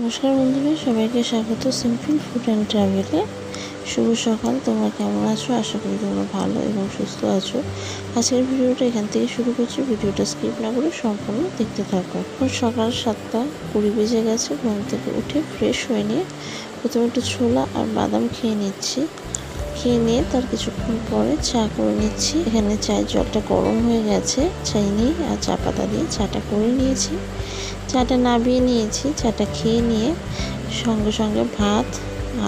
নমস্কার বন্ধুরা, সবাইকে স্বাগত সিম্পল ফুড অ্যান্ড ট্রাভেলে। শুভ সকাল, তোমরা কেমন আছো? আশা করি তোমরা ভালো এবং সুস্থ আছো। আজকের ভিডিওটা এখান থেকে শুরু করছি। ভিডিওটা স্কিপ না করে সম্পূর্ণ দেখতে থাকো। এখন সকাল সাতটা কুড়ি বেজে গেছে, ঘুম থেকে উঠে ফ্রেশ হয়ে নিয়ে প্রথমে একটু ছোলা আর বাদাম খেয়ে নিচ্ছি। খেয়ে নিয়ে তার কিছুক্ষণ পরে চা করে নিচ্ছি। এখানে চায়ের জলটা গরম হয়ে গেছে। চাইনি আর চা পাতা দিয়ে চাটা করে নিয়েছি। চাটা নাবিয়ে নিয়েছি। চাটা খেয়ে নিয়ে সঙ্গে সঙ্গে ভাত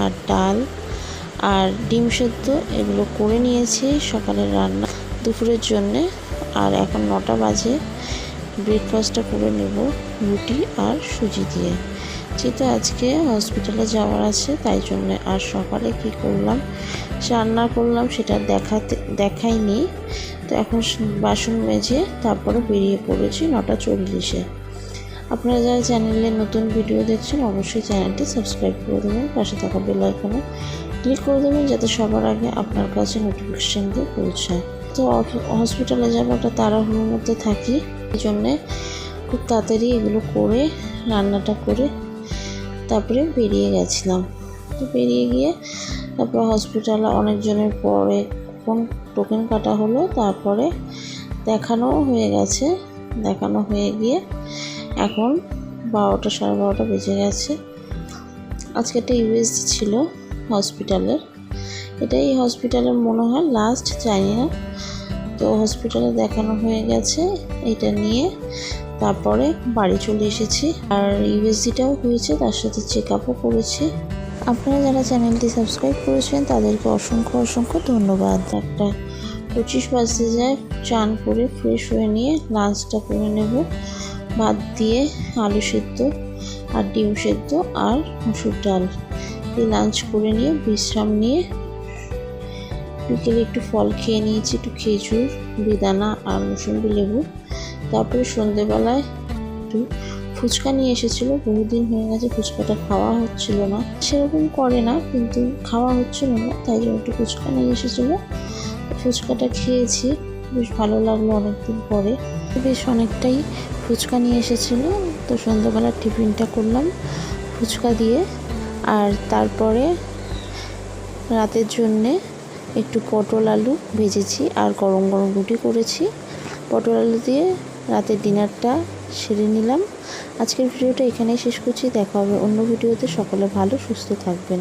আর ডাল আর ডিম সেদ্ধ এগুলো করে নিয়েছি সকালের রান্না। দুপুরের জন্যে আর এখন নটা বাজে। ব্রেকফাস্টটা করে নেব রুটি আর সুজি দিয়ে। যেহেতু আজকে হসপিটালে যাওয়ার আছে, তাই জন্য আর সকালে কি করলাম, রান্না করলাম সেটা দেখাতে, দেখাইনি। তো এখন বাসন মেজে তারপরে বেরিয়ে পড়েছি নটা চল্লিশে। আপনারা যারা চ্যানেলে নতুন ভিডিও দেখছেন, অবশ্যই চ্যানেলটি সাবস্ক্রাইব করে দেবেন, পাশে থাকা বেল আইকনে ক্লিক করে দেবেন, যাতে সবার আগে আপনার কাছে নোটিফিকেশান দিয়ে পৌঁছায়। তো হসপিটালে যাব, একটা তাড়াহুড়োর মধ্যে থাকি। এই জন্যে খুব তাড়াতাড়ি এগুলো করে, রান্নাটা করে তারপরে বেরিয়ে গেছিলাম। তো বেরিয়ে গিয়ে তারপরে হসপিটালে অনেকজনের পরে কোন টোকেন কাটা হলো, তারপরে দেখানো হয়ে গেছে। দেখানো হয়ে গিয়ে এখন বারোটা সাড়ে বারোটা বেজে গেছে। আজকে একটা ইউএসজি ছিল হসপিটালের এটাই হসপিটালের মনে হয় লাস্ট জানি না। তো হসপিটালে দেখানো হয়ে গেছে এটা নিয়ে। তারপরে বাড়ি চলে এসেছি। আর ইউএসজিটাও হয়েছে, তার সাথে চেক আপও করেছি। আপনারা যারা চ্যানেলটি সাবস্ক্রাইব করেছেন, তাদেরকে অসংখ্য অসংখ্য ধন্যবাদ। একটা পঁচিশ বাজতে যায়, চান করে ফ্রেশ হয়ে নিয়ে লাঞ্চটা করে নেব। ভাত দিয়ে আলু সেদ্ধ আর ডিম সেদ্ধ আর মুসুর ডাল। দিয়ে লাঞ্চ করে নিয়ে বিশ্রাম নিয়ে বিকেলে একটু ফল খেয়ে নিয়েছি, একটু খেজুর, বেদানা আর মুসম্বি লেবু। তারপরে সন্ধেবেলায় একটু ফুচকা নিয়ে এসেছিল। বহুদিন হয়ে গেছে ফুচকাটা খাওয়া হচ্ছিল না। সেরকম করে না, কিন্তু খাওয়া হচ্ছিল না, তাই জন্য একটু ফুচকা নিয়ে এসেছিল। ফুচকাটা খেয়েছি, বেশ ভালো লাগল অনেকদিন পরে। বেশ অনেকটাই ফুচকা নিয়ে এসেছিল, তো সন্ধ্যাবেলা টিফিনটা করলাম ফুচকা দিয়ে। আর তারপরে রাতের জন্যে একটু পটল আলু ভেজেছি আর গরম গরম রুটি করেছি। পটল আলু দিয়ে রাতের ডিনারটা সেরে নিলাম। আজকের ভিডিওটা এখানেই শেষ করছি। দেখা হবে অন্য ভিডিওতে। সকলে ভালো, সুস্থ থাকবেন।